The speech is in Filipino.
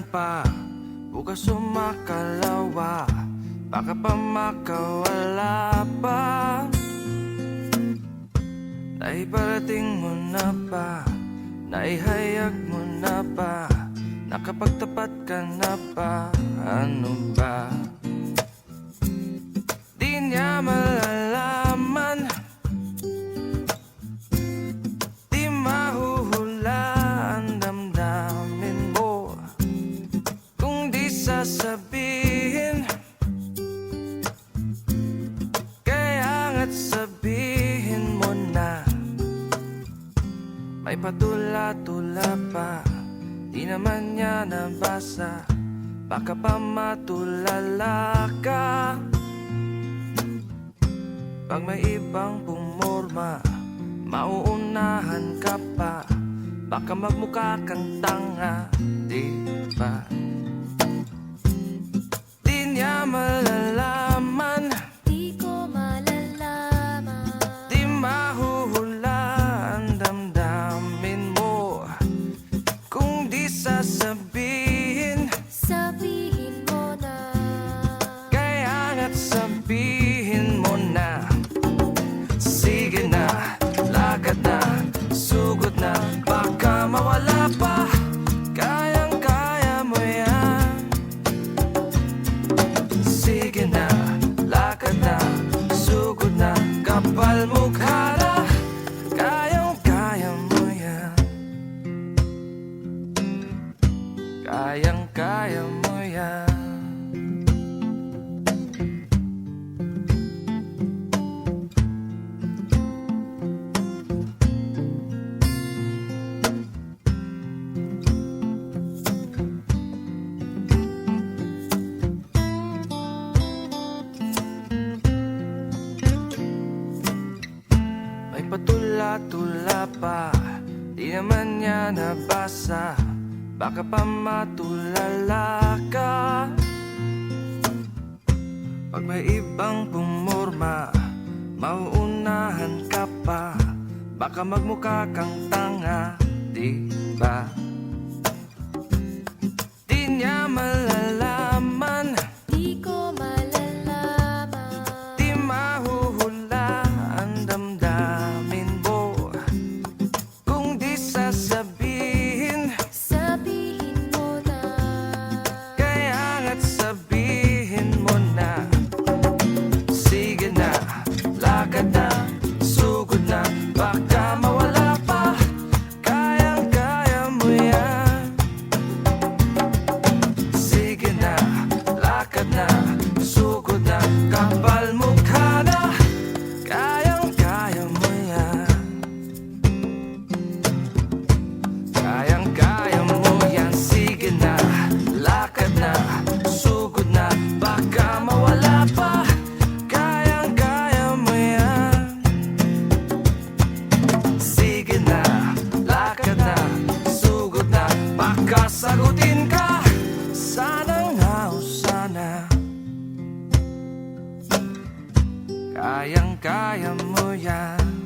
pa Bukas sumakalawa Baka pa makawala pa. Naiparating mo na ba? Naihayag mo na ba? Nakapagtapat ka na ba? Ano ba patula-tula pa. Di naman niya nabasa. Baka pa matulala ka. Pag may ibang pumorma Mauunahan ka pa. Baka magmukha kang tanga Di ba? Kayang-kaya mo yan. May patula-tula pa Di naman niya nabasa Baka pa matulala ka Pag may ibang pumorma Mauunahan ka pa Baka magmukha kang tanga Di ba? Kayang-kaya mo yan